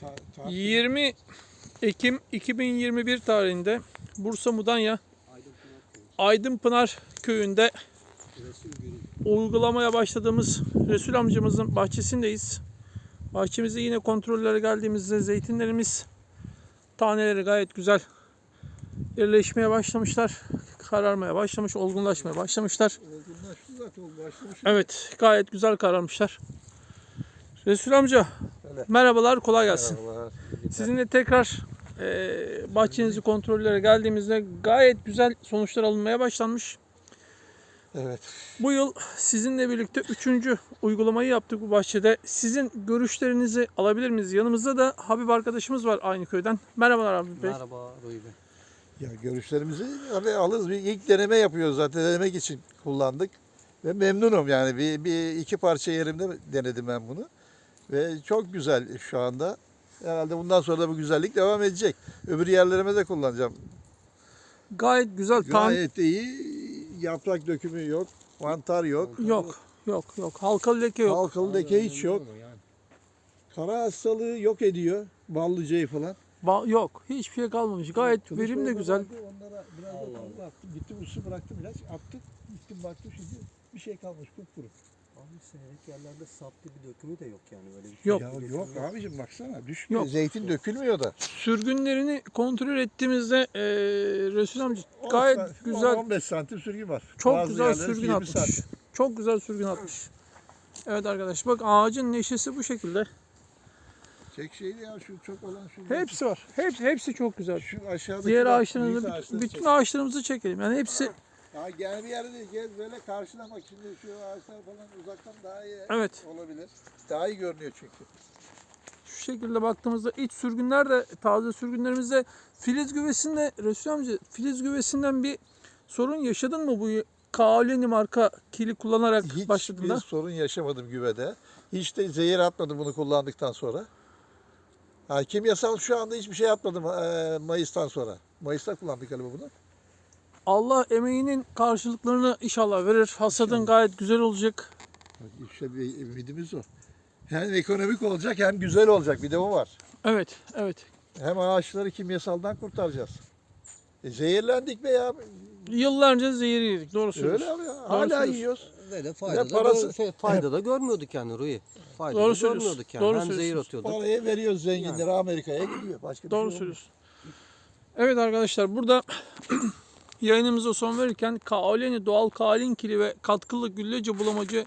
Ta- ta- 20 Ekim 2021 tarihinde Bursa Mudanya Aydınpınar köyünde uygulamaya başladığımız Resul amcamızın bahçesindeyiz. Bahçemize yine kontrollere geldiğimizde zeytinlerimiz taneleri gayet güzel yerleşmeye başlamışlar. Kararmaya başlamış, olgunlaşmaya başlamışlar. Olgunlaştı zaten başlamış. Evet, gayet güzel kararmışlar. Resul amca, Öyle. merhabalar, kolay gelsin. Merhabalar. Sizinle tekrar e, bahçenizi kontrollere geldiğimizde gayet güzel sonuçlar alınmaya başlanmış. Evet. Bu yıl sizinle birlikte üçüncü uygulamayı yaptık bu bahçede. Sizin görüşlerinizi alabilir miyiz? Yanımızda da Habib arkadaşımız var aynı köyden. Merhabalar Habib Bey. Merhaba Ruhi Bey. Ya görüşlerimizi abi alırız. Bir ilk deneme yapıyoruz zaten. Denemek için kullandık. Ve memnunum yani. Bir, bir iki parça yerimde denedim ben bunu. Ve çok güzel şu anda. Herhalde bundan sonra da bu güzellik devam edecek. Öbür yerlerime de kullanacağım. Gayet güzel. Gayet de iyi. Yaprak dökümü yok. Mantar yok. yok, yok, yok. Halkalı leke yok. Halkalı leke hiç yok. Kara hastalığı yok ediyor. Ballıcayı falan. Ba- yok. Hiçbir şey kalmamış. Gayet verim de güzel. Onlara biraz da fazla attım. Gittim ısı bıraktım ilaç. Attık. Gittim baktım şimdi bir şey kalmış kupkuru. Abi seyrek yerlerde saplı bir dökümü de yok yani öyle bir şey. Yok. Ya yok abicim baksana düşmüyor. Yok. Zeytin dökülmüyor da. Sürgünlerini kontrol ettiğimizde e, Resul amca gayet On sa- güzel 15 santim sürgün var. Çok Bazı güzel yerlere sürgün 20 atmış. santim. Çok güzel sürgün atmış. Evet arkadaş bak ağacın neşesi bu şekilde. Tek şeydi ya şu çok olan şu. Hepsi var. Hepsi hepsi çok güzel. Şu aşağıdaki Diğer bak, ağaçlarımızı ağaçları bütün çek. ağaçlarımızı çekelim. Yani hepsi Ya gel bir yerde gez böyle karşına bak şimdi şu ağaçlar falan uzaktan daha iyi evet olabilir. Daha iyi görünüyor çünkü. şu şekilde baktığımızda iç sürgünler de taze sürgünlerimizde filiz güvesinde Resul amca filiz güvesinden bir sorun yaşadın mı bu Kaolini marka kili kullanarak Hiç başladığında? bir sorun yaşamadım güvede. Hiç de zehir atmadım bunu kullandıktan sonra. Ha, kimyasal şu anda hiçbir şey atmadım eee, Mayıs'tan sonra. Mayıs'ta kullandık galiba bunu. Allah emeğinin karşılıklarını inşallah verir. Hasadın gayet güzel olacak. İşte bir ümidimiz o. Hem ekonomik olacak hem güzel olacak. Bir de o var. Evet, evet. Hem ağaçları kimyasaldan kurtaracağız. E, zehirlendik be ya. Yıllarca zehir yedik. Doğru söylüyorsun. Öyle abi ya. Hala söylüyorsun. yiyoruz. Ve de fayda, Ne da, parası- fayda da görmüyorduk yani Ruhi. Fayda Doğru da söylüyorsun. görmüyorduk yani. Doğru Hem zehir söylüyorsun. atıyorduk. Parayı veriyoruz zenginlere Amerika'ya gidiyor. Başka bir Doğru şey olmuyor. söylüyorsun. Evet arkadaşlar burada yayınımıza son verirken kaoleni doğal kaolin kili ve katkılı güllece bulamacı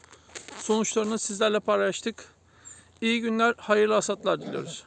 sonuçlarını sizlerle paylaştık. İyi günler, hayırlı hasatlar diliyoruz.